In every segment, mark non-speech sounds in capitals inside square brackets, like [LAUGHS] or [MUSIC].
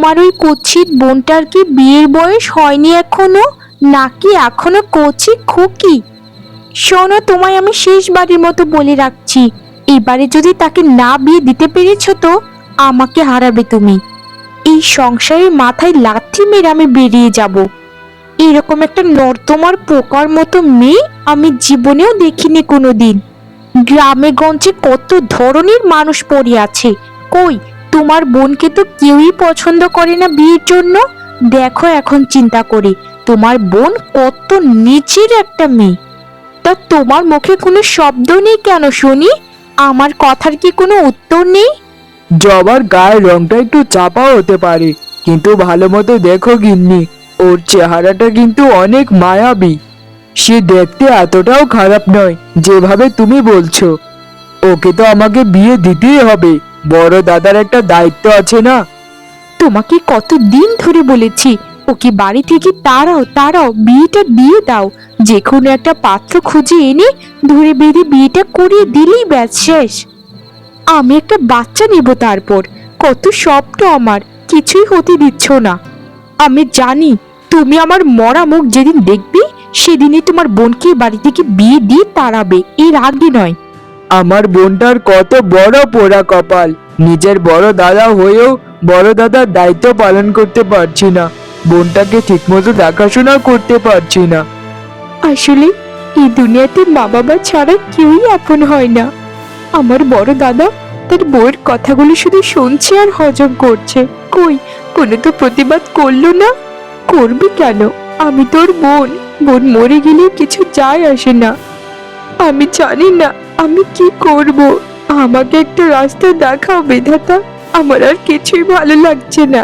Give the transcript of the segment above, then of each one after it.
তোমার ওই কুৎসিত বোনটার কি বিয়ের বয়স হয়নি এখনও? নাকি এখনও কচি খুকি? শোনো, তোমায় আমি শেষবারের মতো বলে রাখছি। এবারে যদি তাকে না বিয়ে দিতে পেরেছ তো, আমাকে হারাবে তুমি। এই সংসারের মাথায় লাথি মেরে আমি বেরিয়ে যাব। এরকম একটা নর্দমার পোকার মতো মেয়ে আমি জীবনেও দেখিনি কোনোদিন। গ্রামে গঞ্জে কত ধরনের মানুষ পড়ে আছে। কই তোমার বোনকে তো কেউই পছন্দ করে না বিয়ের জন্য। দেখো এখন চিন্তা করি, তোমার বোন কত নিচের একটা মেয়ে। তা তোমার মুখে কোনো শব্দ নেই কেন শুনি? আমার কথার কি কোনো উত্তর নেই? জবার গায়ের রংটা একটু চাপা হতে পারে, কিন্তু ভালো মতো দেখো গিন্নি, ওর চেহারাটা কিন্তু অনেক মায়াবী। সে দেখতে এতটাও খারাপ নয়, যেভাবে তুমি বলছো। ওকে তো আমাকে বিয়ে দিতেই হবে। বড় দাদার একটা দায়িত্ব আছে না? তোমাকে কত দিন ধরে বলেছি, ওকে বাড়ি থেকে তাড়াও তাড়াও, বিয়েটা দিয়ে দাও। যে কোনো একটা পাত্র খুঁজে এনে ধরে বেঁধে বিয়েটা করিয়ে দিলেই ব্যাস শেষ। আমি একটা বাচ্চা নেব তারপর, কত স্বপ্ন আমার, কিছুই হতে দিচ্ছ না। আমি জানি তুমি আমার মরা মুখ যেদিন দেখবে, সেদিনই তোমার বোনকে বাড়ি থেকে বিয়ে দিয়ে তাড়াবে, এর আগে নয়। আমার বোনটার কত বড় পোড়া কপাল। নিজের বড় দাদা হয়েও বড় দাদার দায়িত্ব পালন করতে পারছি না। বোনটাকে ঠিকমতো দেখাশোনা করতে পারছি না। আসলে, এই দুনিয়াতে মা বাবা ছাড়া কেউই আপন হয় না। আমার বড় দাদা তার বউয়ের কথাগুলো শুধু শুনছে আর হজম করছে। কই, কোনো তো প্রতিবাদ করল না? করবি কেন? আমি তোর বোন। বোন মরে গেলে কিছু যায় আসে না। আমি জানি না আমি কি করব? আমাকে একটা রাস্তা দেখাও, বিধাতা। আমার আর কিছুই ভালো লাগছে না।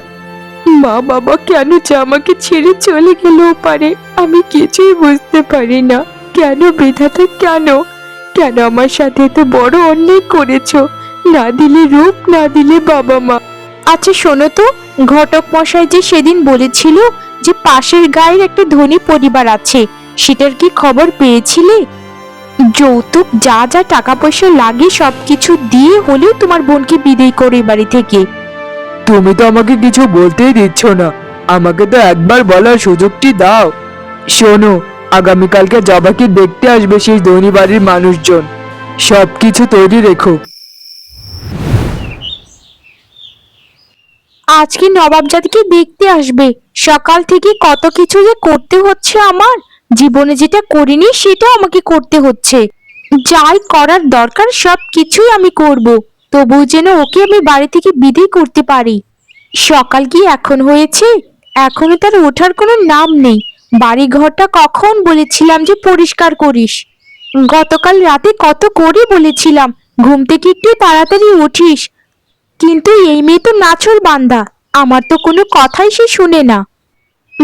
মা বাবা কেন যে আমাকে ছেড়ে চলে গেলেও পারে, আমি কিছুই বুঝতে পারি না। কেন, বিধাতা, কেন? কেন আমার সাথে এত বড় অন্যায় করেছ? না দিলে রূপ, না দিলে বাবা মা। আচ্ছা শোনো তো, ঘটক মশাই যে সেদিন বলেছিল যে পাশের গায়ের একটা ধনী পরিবার আছে, সেটার কি খবর পেয়েছিলে? যৌতুক যা যা টাকা পয়সা লাগে সবকিছু দিয়ে হলেও তোমার বোনকে বিদায় করে বাড়ি থেকে। তুমি তো আমাকে কিছু বলতেই দিচ্ছ না। আমাকে তো একবার বলার সুযোগটি দাও। শোনো আগামীকালকে জবাকে দেখতে আসবে সেই ধনী বাড়ির মানুষজন। সব কিছু তৈরি রেখো। আজকে নবাব জাতিকে দেখতে আসবে। সকাল থেকে কত কিছু যে করতে হচ্ছে আমার। জীবনে যেটা করিনি সেটাও আমাকে করতে হচ্ছে। যাই করার দরকার সব কিছুই আমি করব। তবু যেন ওকে আমি বাড়ি থেকে বিদায় করতে পারি। সকাল কি এখন হয়েছে? এখনও তার ওঠার কোনো নাম নেই। বাড়ি ঘরটা কখন বলেছিলাম যে পরিষ্কার করিস। গতকাল রাতে কত করে বলেছিলাম, ঘুম থেকে একটু তাড়াতাড়ি উঠিস। কিন্তু এই মেয়ে তো নাচর বান্দা, আমার তো কোনো কথাই সে শুনে না।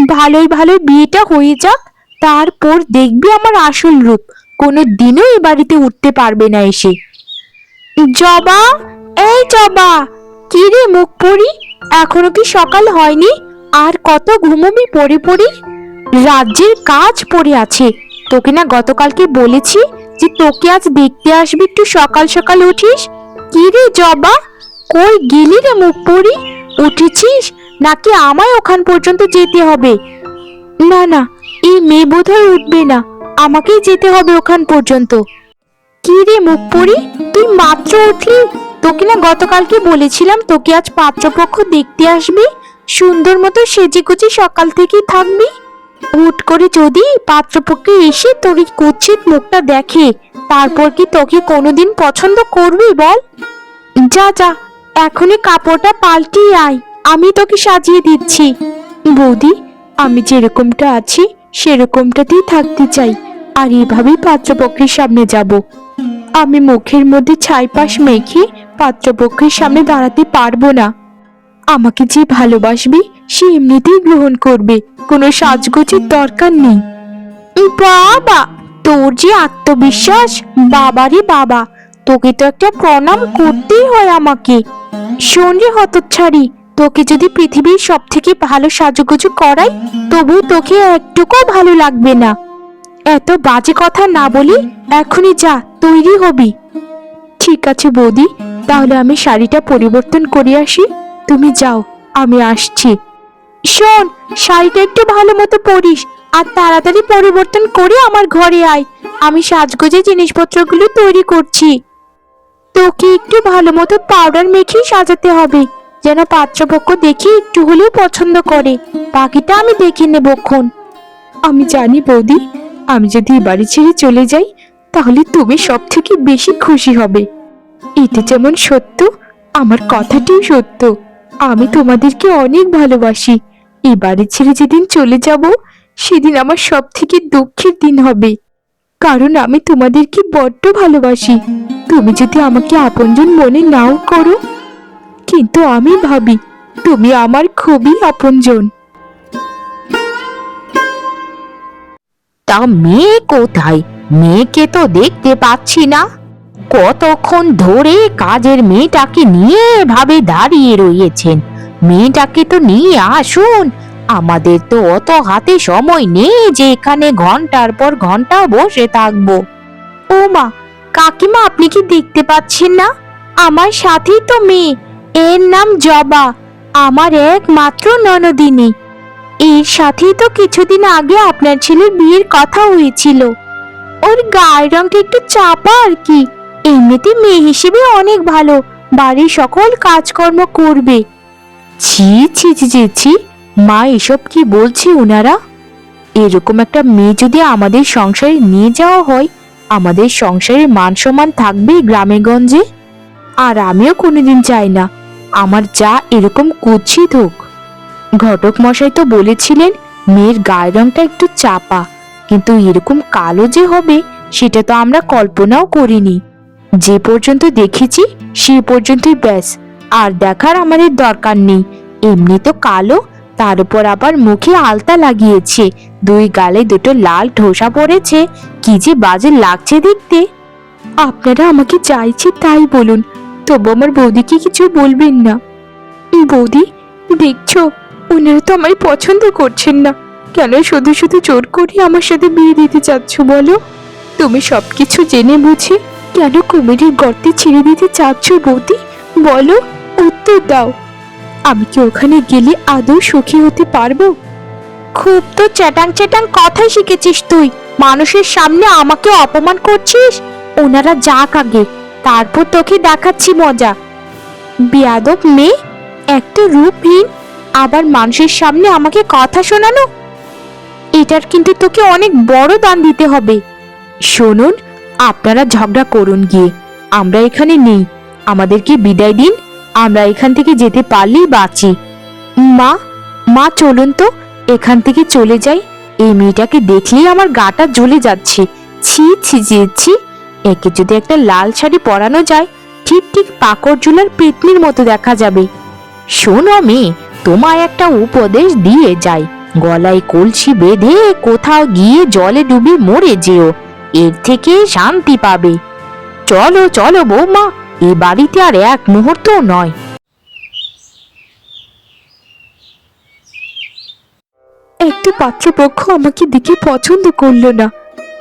ভালোই ভালো বিয়েটা হয়ে যাক তারপর দেখবি আমার আসল রূপ। কোনো দিনও এ বাড়িতে উঠতে পারবে না এসে। জবা, এই জবা, কি রে মুখ পড়ি এখনও কি সকাল হয়নি? আর কত ঘুমবি পড়ে পড়ি? রাজ্যের কাজ পড়ে আছে। তোকে না গতকালকে বলেছি যে তোকে আজ দেখতে আসবি একটু সকাল সকাল উঠিস? কি রে জবা, কই গেলি রে মুখ পড়ি উঠেছিস? নাকি আমায় ওখান পর্যন্ত যেতে হবে? না না এই মেয়ে বোধহয় উঠবে না। আমাকেই যেতে হবে ওখান পর্যন্ত। কি রে মুখ পড়ি তুই মাত্র উঠলি? তোকে না গতকালকে বলেছিলাম তোকে আজ পাত্রপক্ষ দেখতে আসবি। সুন্দর মতো সেজে গুজে সকাল থেকেই থাকবি। হুট করে যদি পাত্রপক্ষে এসে তোর এই কুচ্ছিত মুখটা দেখে, তারপর কি তোকে কোনোদিন পছন্দ করবি বল? যা যা, এখনই কাপড়টা পাল্টিয়ে আয়, আমি তোকে সাজিয়ে দিচ্ছি। বৌদি, আমি যেরকমটা আছি সেরকমটাতেই থাকতে চাই, আর এভাবেই পাত্রপক্ষের সামনে যাব। আমি মুখের মধ্যে ছাইপাশ মেখে পাত্রপক্ষের সামনে দাঁড়াতে পারব না। আমাকে যে ভালোবাসবি, সে এমনিতেই গ্রহণ করবে। কোনো সাজগোজের দরকার নেই। বাবা, তোর যে আত্মবিশ্বাস বাবারে বাবা, তোকে তো একটা প্রণাম করতেই হয় আমাকে। শোন রে হতচ্ছাড়ি। তোকে যদি পৃথিবীর সব থেকে ভালো সাজুগুজু করাই তবু তোকে একটুকু ভালো লাগবে না। এত বাজে কথা না বলি এখনই যা, তৈরি হবি। ঠিক আছে বৌদি, তাহলে আমি শাড়িটা পরিবর্তন করে আসি। তুমি যাও, আমি আসছি। শোন, শাড়িটা একটু ভালো মতো পরিস আর তাড়াতাড়ি পরিবর্তন করে আমার ঘরে আয়। আমি সাজগোজে জিনিসপত্রগুলো তৈরি করছি। তোকে একটু ভালো মতো পাউডার মেখেই সাজাতে হবে। যেন পাত্রপক্ষ দেখি একটু হলেও পছন্দ করে। বাকিটা আমি দেখে নেব নেবক্ষণ আমি জানি বৌদি, আমি যদি এই বাড়ি ছেড়ে চলে যাই, তাহলে তুমি সব থেকে বেশি খুশি হবে। এটা যেমন সত্য, আমার কথাটিও সত্য। আমি তোমাদেরকে অনেক ভালোবাসি। এই বাড়ি ছেড়ে যেদিন চলে যাব, সেদিন আমার সব থেকে দুঃখের দিন হবে। কারণ আমি তোমাদেরকে বড্ড ভালোবাসি। তুমি যদি আমাকে আপনজন মনে নাও করো কিন্তু আমি ভাবি, তুমি আমার খুবই আপনজন। তা মেয়ে কোথায়? মেয়েকে তো দেখতে পাচ্ছি না। কতক্ষণ ধরে কাজের মেয়েটাকে নিয়ে ভাবে দাঁড়িয়ে রয়েছেন? মেয়েটাকে তো নিয়ে আসুন। আমাদের তো অত হাতে সময় নেই যে এখানে ঘণ্টার পর ঘণ্টা বসে থাকব। ও মা কাকিমা, আপনি কি দেখতে পাচ্ছেন না? আমার সাথেই তো মেয়ে। এর নাম জবা, আমার একমাত্র ননদিনী। এর সাথেই তো কিছুদিন আগে আপনার ছেলের বিয়ের কথা হয়েছিল। ওর গায়ের রঙটা একটু চাপা আর কি, এমনিতে মেয়ে হিসেবে অনেক ভালো, বাড়ির সকল কাজকর্ম করবে। ছি ছি ছি ছি ছি, মা এসব কি বলছে ওনারা এরকম একটা মেয়ে যদি আমাদের সংসারে নিয়ে যাওয়া হয়, আমাদের সংসারের মান সম্মান থাকবে গ্রামে গঞ্জে। আর আমিও কোনোদিন চাই না আমার যা এরকম কুৎসিত হোক। ঘটক মশাই তো বলেছিলেন, মেয়ের গায়ের রংটা একটু চাপা, কিন্তু এরকম কালো যে হবে, সেটা তো আমরা কল্পনাও করিনি। যে পর্যন্ত দেখেছি, সে পর্যন্তই ব্যাস, আর দেখার আমাদের দরকার নেই। এমনি তো কালো, তার উপর আবার মুখে আলতা লাগিয়েছে, দুই গালে দুটো লাল ঠোসা পড়েছে, কি যে বাজে লাগছে দেখতে। আপনারা আমাকে চাইছে তাই বলুন তবু আমার বৌদিকে কিছু বলবেন না। বৌদি, দেখছ, ওনারা তো আমায় পছন্দ করছেন না। কেন শুধু শুধু জোর করে আমার সাথে বিয়ে দিতে চাচ্ছ বলো? তুমি সবকিছু জেনে বুঝে কেন কুমিরের গর্তে ছেড়ে দিতে চাচ্ছ বৌদি? বলো, উত্তর দাও। আমি কি ওখানে গেলে আদৌ সুখী হতে পারব? খুব তো চ্যাটাং চ্যাটাং কথাই শিখেছিস তুই। মানুষের সামনে আমাকে অপমান করছিস? ওনারা যাক আগে। তারপর তোকে দেখাচ্ছি মজা। বিয়াদব মেয়ে, একটা রূপহীন, আবার মানুষের সামনে আমাকে কথা শোনানো? এটার কিন্তু তোকে অনেক বড় দান দিতে হবে। শুনুন, আপনারা ঝগড়া করুন গিয়ে। আমরা এখানে নেই। আমাদেরকে বিদায় দিন। আমরা এখান থেকে যেতে পারলেই বাঁচি। মা মা চলুন তো। এখান থেকে চলে যাই। এই মেয়েটাকে দেখলেই আমার গাটা জ্বলে যাচ্ছে। ছি ছি ছি ছি। একে যদি একটা লাল শাড়ি পরানো যায়, ঠিক ঠিক পাকড় ঝুলার পেতনির মতো দেখা যাবে। শোনো মেয়ে তোমায় একটা উপদেশ দিয়ে যাই। গলায় কলসি বেঁধে কোথাও গিয়ে জলে ডুবে মরে যেও, এর থেকে শান্তি পাবে। চলো চলো বৌমা, এ বাড়িতে আর এক মুহূর্ত নয়। একটা পাত্রপক্ষ আমাকে দেখে পছন্দ করল না।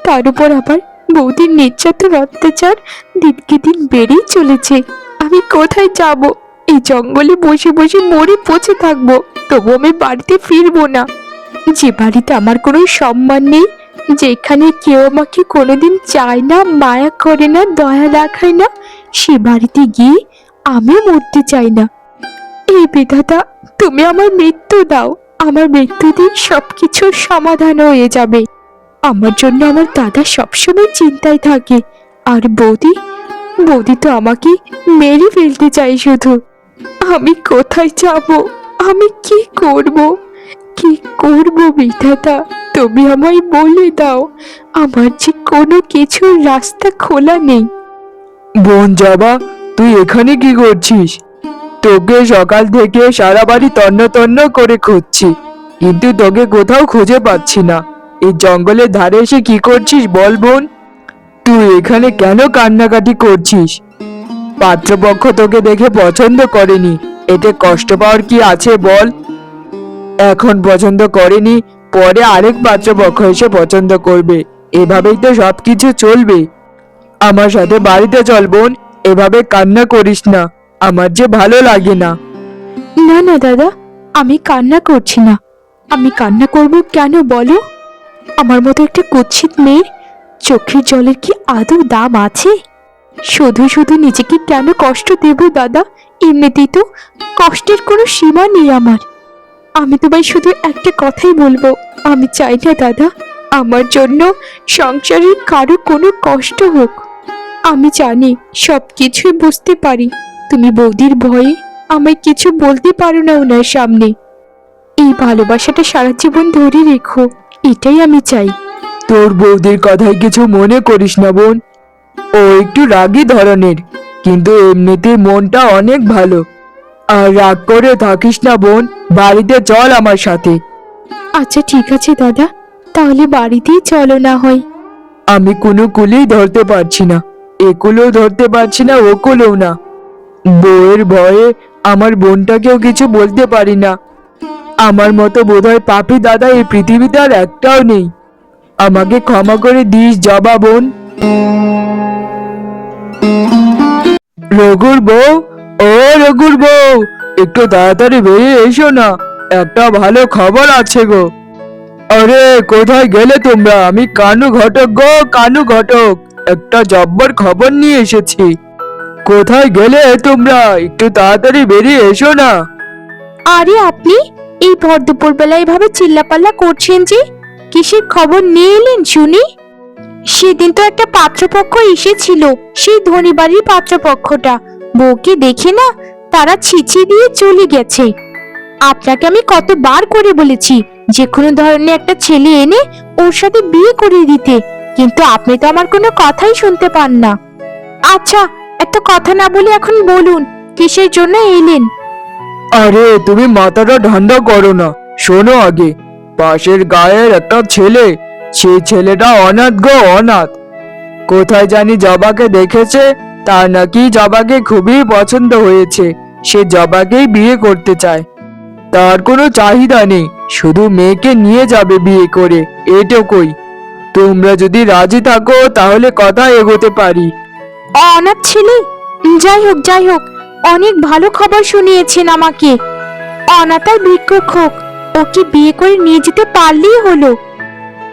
তার উপর আবার বৌদির নির্যাতন অত্যাচার দিনকে দিন বেড়েই চলেছে। আমি কোথায় যাব? এই জঙ্গলে বসে বসে মরে পচে থাকব। তবু আমি বাড়িতে ফিরবো না। যে বাড়িতে আমার কোনো সম্মান নেই, যেখানে কেউ আমাকে কোনোদিন চায় না, মায়া করে না, দয়া দেখায় না, সে বাড়িতে গিয়ে আমি মরতে চাই না। এই বিধাতা, তুমি আমার মৃত্যু দাও। আমার মৃত্যুতেই সবকিছুর সমাধান হয়ে যাবে। আমার জন্য আমার দাদা সবসময় চিন্তায় থাকে। আর বৌদি? বৌদি তো আমাকে মেরে ফেলতে চাই শুধু। আমি কোথায় যাব? আমি কি করব? কি করব বিধাতা তুমি আমায় বলে দাও। আমার যে কোনো কিছুর রাস্তা খোলা নেই। বোন জবা, তুই এখানে কি করছিস? তোকে সকাল থেকে সারা বাড়ি তন্ন তন্ন করে খুঁজছি। কিন্তু তোকে কোথাও খুঁজে পাচ্ছি না। এই জঙ্গলের ধারে এসে কি করছিস বল বোন? তুই এখানে কেন কান্নাকাটি করছিস? পাত্রপক্ষ তোকে দেখে পছন্দ করেনি। এতে কষ্ট পাওয়ার কি আছে বল? এখন পছন্দ করেনি, পরে আরেক পাত্রপক্ষ এসে পছন্দ করবে। এভাবেই তো সবকিছু চলবে। আমার সাথে বাড়িতে চল বোন, এভাবে কান্না করিস না। আমার যে ভালো লাগে না। না না, দাদা, আমি কান্না করছি না। আমি কান্না করব কেন বলো? আমার মতো একটা কুৎসিত মেয়ের চোখের জলের কি আদৌ দাম আছে? শুধু শুধু নিজেকে কেন কষ্ট দেব, দাদা? এমনিতেই তো কষ্টের কোনো সীমা নেই আমার। আমি তোমায় শুধু একটা কথাই বলব, আমি চাই না, দাদা, আমার জন্য সংসারের কারও কোনো কষ্ট হোক। আমি জানি সব কিছুই বুঝতে পারি, তুমি বৌদির ভয়ে আমায় কিছু বলতে পারো না ওনার সামনে। এই ভালোবাসাটা সারা জীবন ধরে রেখো। এটাই আমি চাই। তোর বৌদির কথায় কিছু মনে করিস না বোন। ও একটু রাগী ধরনের কিন্তু এমনিতে মনটা অনেক ভালো। আর রাগ করে থাকিস না বোন। বাড়িতে চল আমার সাথে। আচ্ছা ঠিক আছে দাদা। তাহলে বাড়িতেই চলো না হয়। আমি কোনো কুলেই ধরতে পারছি না। একুলেও ধরতে পারছি না ওকুলেও না। বউয়ের ভয়ে আমার বোনটাকেও কিছু বলতে পারি না। আমার মতো বোধহয় পাপি দাদা এই পৃথিবীতে আর একটাও নেই। আমাকে ক্ষমা করে দিস, জবা বোন। রঘুর বউ, ও রঘুর বউ, একটু তাড়াতাড়ি বেরিয়ে এসো না, একটা ভালো খবর আছে গো। আরে, কোথায় গেলে তোমরা? আমি কানু ঘটক গো, কানু ঘটক, একটা জব্বর খবর নিয়ে এসেছি। কোথায় গেলে তোমরা? একটু তাড়াতাড়ি বেরিয়ে এসো না। আরে, আপনি? এই ভর দুপুরবেলা এভাবে চিল্লাপাল্লা করছেন যে? কিসের খবর নিয়ে এলেন শুনি? সেদিন তো একটা পাত্রপক্ষ এসেছিল, সেই ধনী বাড়ির পাত্রপক্ষটা। বউকে দেখে না, তারা ছিচি দিয়ে চলে গেছে। আপনাকে আমি কতবার করে বলেছি, যে কোনো ধরনের একটা ছেলে এনে ওর সাথে বিয়ে করে দিতে, কিন্তু আপনি তো আমার কোনো কথাই শুনতে পান না। আচ্ছা একটা কথা না বলে এখন বলুন, কিসের জন্য এলেন? আরে, তুমি মাথাটা ঠান্ডা করো না। শোনো আগে, পাশের গায়ের একটা ছেলে, সেই ছেলেটা অনাথ গো, অনাথ। কোথায় জানি জবাকে দেখেছে তার নাকি জবাকে খুবই পছন্দ হয়েছে, সে জবাকেই বিয়ে করতে চায়। তার কোনো চাহিদা নেই, শুধু মেয়েকে নিয়ে যাবে বিয়ে করে, এটুকুই। তোমরা যদি রাজি থাকো, তাহলে কথা এগোতে পারি। অনাথ ছেলে? যাই হোক যাই হোক অনেক ভালো খবর শুনিয়েছেন আমাকে। অনাথ আর হোক ওকে বিয়ে করে নিয়ে যেতে পারলেই হলো।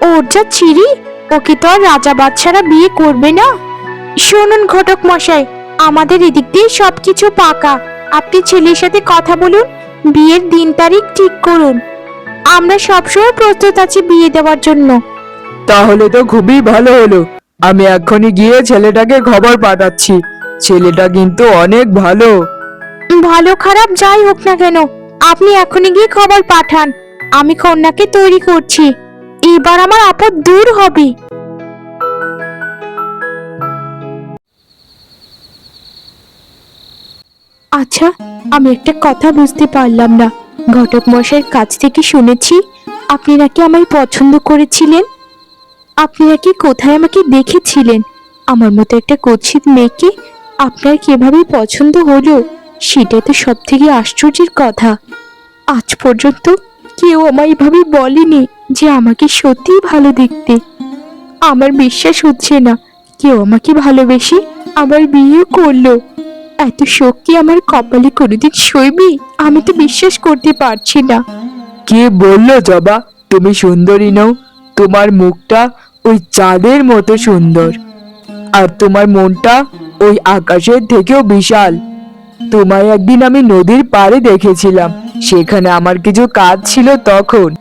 ওর যা চিরি ওকে তো আর রাজা বাচ্চারা বিয়ে করবে না। শুনুন ঘটক মশাই, আমাদের এদিক দিয়ে সবকিছু পাকা। আপনি ছেলের সাথে কথা বলুন, বিয়ের দিন তারিখ ঠিক করুন। আমরা সবসময় প্রস্তুত আছি বিয়ে দেওয়ার জন্য। তাহলে তো খুবই ভালো হলো। আমি এক্ষুনি গিয়ে ছেলেটাকে খবর পাঠাচ্ছি। ছেলেটা কিন্তু অনেক ভালো। ভালো খারাপ যাই হোক না কেন, আপনি এখনই গিয়ে খবর পাঠান, আমি কন্যাকে তৈরি করছি। এবার আমার আপদ দূর হবে। আচ্ছা আমি একটা কথা বুঝতে পারলাম না। ঘটক মশাইয়ের কাছ থেকে শুনেছি, আপনি নাকি আমায় পছন্দ করেছিলেন। আপনি নাকি কোথায় আমাকে দেখেছিলেন? আমার মতো একটা কুৎসিত মেয়েকে আপনার কীভাবে পছন্দ হলো সেটা তো সব থেকে আশ্চর্যের কথা। আজ পর্যন্ত কেউ আমায় এভাবে বলেনি যে আমাকে সত্যিই ভালো দেখতে। আমার বিশ্বাস হচ্ছে না, কেউ আমাকে ভালোবেসে আমার বিয়ে করল। এত শোক কি আমার কপালে কোনোদিন সইবি? আমি তো বিশ্বাস করতে পারছি না। কে বলল জবা? তুমি সুন্দরী নও, তোমার মুখটা ওই চাঁদের মতো সুন্দর। আর তোমার মনটা ওই আকাশের থেকেও বিশাল। তোমায় একদিন আমি নদীর পাড়ে দেখেছিলাম। সেখানে আমার কিছু কাজ ছিল তখন।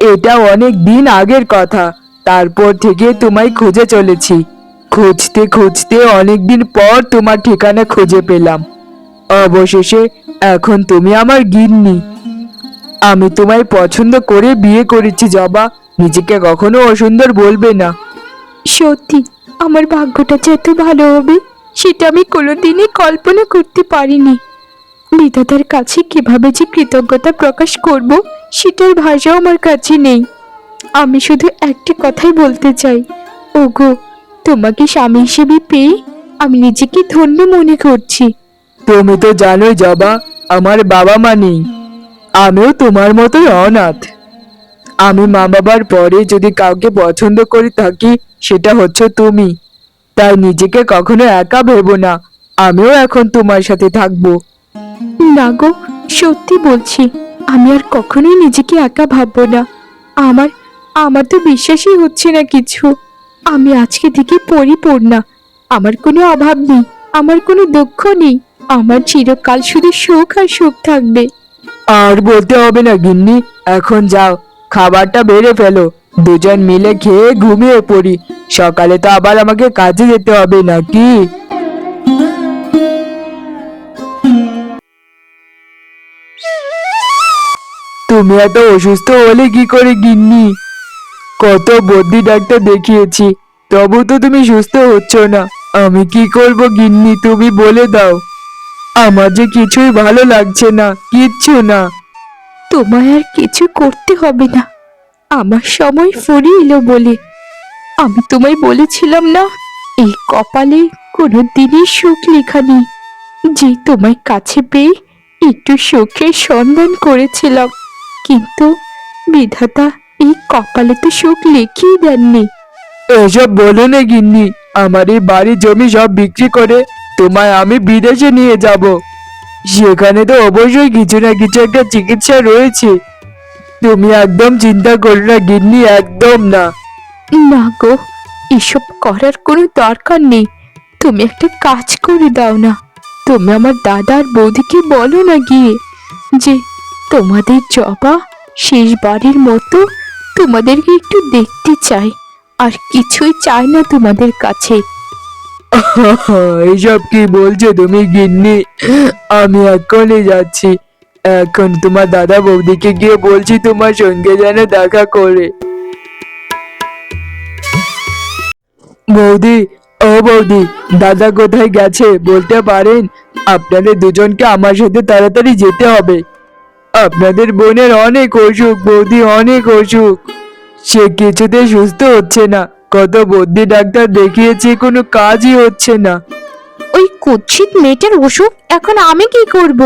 এটা অনেক দিন আগের কথা। তারপর থেকে তোমায় খুঁজে চলেছি। খুঁজতে খুঁজতে অনেক দিন পর তোমার ঠিকানা খুঁজে পেলাম। অবশেষে এখন তুমি আমার গিন্নি। আমি তোমায় পছন্দ করে বিয়ে করেছি, জবা। নিজেকে কখনো অসুন্দর বলবে না। সত্যি, আমার ভাগ্যটা যে এত ভালো হবে? সেটা আমি কোনোদিনই কল্পনা করতে পারিনি। বিধাতার কাছে কীভাবে যে কৃতজ্ঞতা প্রকাশ করব, সেটার ভাষাও আমার কাছে নেই। আমি শুধু একটি কথাই বলতে চাই। ওগো, তোমাকে স্বামী হিসেবে পেয়ে আমি নিজেকে ধন্য মনে করছি। তুমি তো জানোই জবা, আমার বাবা মা নেই। আমিও তোমার মতোই অনাথ। আমি মা বাবার পরে যদি কাউকে পছন্দ করে থাকি, সেটা হচ্ছে তুমি। তাই নিজেকে কখনো একা ভেবো না। আমিও এখন তোমার সাথে থাকব। না গো সত্যি বলছি আমি আর কখনোই নিজেকে একা ভাববো না। আমার আমার তো বিশ্বাসই হচ্ছে না কিছু। আমি আজকে থেকে পরিপূর্ণা। আমার কোনো অভাব নেই আমার কোনো দুঃখ নেই। আমার চিরকাল শুধু সুখ আর সুখ থাকবে। আর বলতে হবে না গিন্নি। এখন যাও। খাবারটা বেড়ে ফেলো। দুজন মিলে খেয়ে ঘুমিয়ে পড়ি। সকালে তো আবার আমাকে কাজে যেতে হবে নাকি? তুমি এত অসুস্থ হলে কি করে গিন্নি? কত বদ্যি ডাক্তার দেখিয়েছি, তবু তো তুমি সুস্থ হচ্ছ না। আমি কি করব গিন্নি, তুমি বলে দাও। আমার যে কিছুই ভালো লাগছে না, কিচ্ছু না। তোমায় আর কিছু করতে হবে না। আমার সময় ফুরিয়ে এলো বলে। আমি তোমায় বলেছিলাম না, এই কপালে কোনো দিনই সুখ লেখা নেই। যে তোমায় কাছে পেয়ে একটু সুখের সন্ধান করেছিলাম, কিন্তু বিধাতা এই কপালে তো সুখ লিখিয়ে দেননি। এসব বলো না গিন্নি, আমার এই বাড়ি জমি সব বিক্রি করে তোমায় আমি বিদেশে নিয়ে যাব। সেখানে তো অবশ্যই কিছু না কিছু একটা চিকিৎসা রয়েছে। তুমি একদম চিন্তা করো না, গিন্নি, একদম না। না গো, এসব করার কোনো দরকার নেই। তুমি একটা কাজ করে দাও না। তুমি আমার দাদা আর বৌদিকে বলো না গিয়ে যে তোমাদের জবা শেষবারের মতো তোমাদেরকে একটু দেখতে চাই। আর কিছুই চাই না তোমাদের কাছে। এইসব কি বলছো তুমি, গিন্নি? আমি এখনই যাচ্ছি। এখন তোমার দাদা বৌদিকে গিয়ে বলছি তোমার সঙ্গে যেন দেখা করে। বৌদি, ও বৌদি, দাদা কোথায় গেছে বলতে পারেন? আপনাদের দুজনকে আমার সাথে তাড়াতাড়ি যেতে হবে। আপনাদের বোনের অনেক অসুখ, বৌদি অনেক অসুখ। সে কিছুতে সুস্থ হচ্ছে না। কত বদ্যি ডাক্তার দেখিয়েছি কোনো কাজই হচ্ছে না। ওই কুৎসিত মেয়েটার অসুখ এখন আমি কি করব?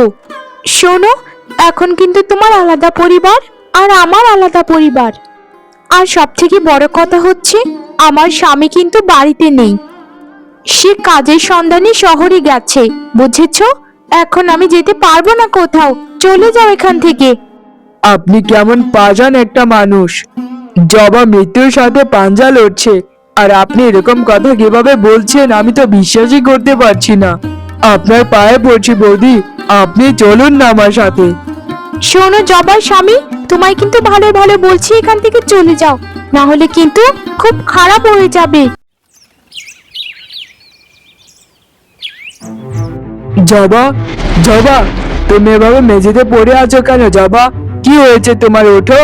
শোনো এখন কিন্তু তোমার আলাদা পরিবার আর আমার আলাদা পরিবার। আর সব থেকে বড় কথা হচ্ছে আমার স্বামী কিন্তু বাড়িতে নেই। সে কাজের সন্ধানে শহরে গেছে বুঝেছ? এখন আমি যেতে পারব না কোথাও চলে যাও এখান থেকে। আপনি কেমন পাজান একটা মানুষ। জবা মৃত্যুর সাথে পাঞ্জা লড়ছে। আর আপনি এরকম কথা কীভাবে বলছেন আমি তো বিশ্বাসই করতে পারছি না। আপনার পায়ে পড়ছি বৌদি আপনি চলুন না আমার সাথে। শোনো জবার স্বামী তোমায় কিন্তু ভালো ভালো বলছি এখান থেকে চলে যাও। না হলে কিন্তু খুব খারাপ হয়ে যাবে। জবা জবা তুমি এভাবে মেঝেতে পড়ে আছো কেন জবা? কি হয়েছে তোমার? ওঠো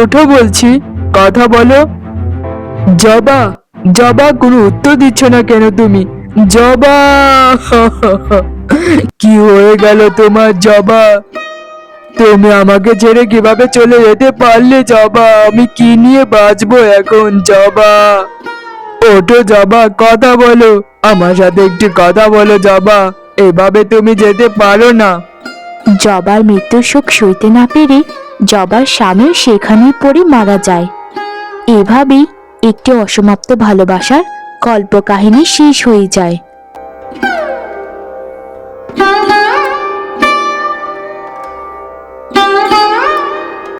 ওঠো বলছি। কথা বলো। জবা জবা কোনো উত্তর দিচ্ছ না কেন তুমি? জবা, [LAUGHS] কি হয়ে গেল তোমার জবা? তুমি আমাকে ছেড়ে কীভাবে চলে যেতে পারলে জবা? আমি কি নিয়ে বাঁচবো এখন জবা? ওঠো জবা, কথা বলো। আমার সাথে একটু কথা বলো জবা। এভাবে তুমি যেতে পারো না। জবার মৃত্যুর শোক সইতে না পেরে জবার স্বামী সেখানেই পড়ে মারা যায়। এভাবেই একটি অসমাপ্ত ভালোবাসার কল্পকাহিনী শেষ হয়ে যায়।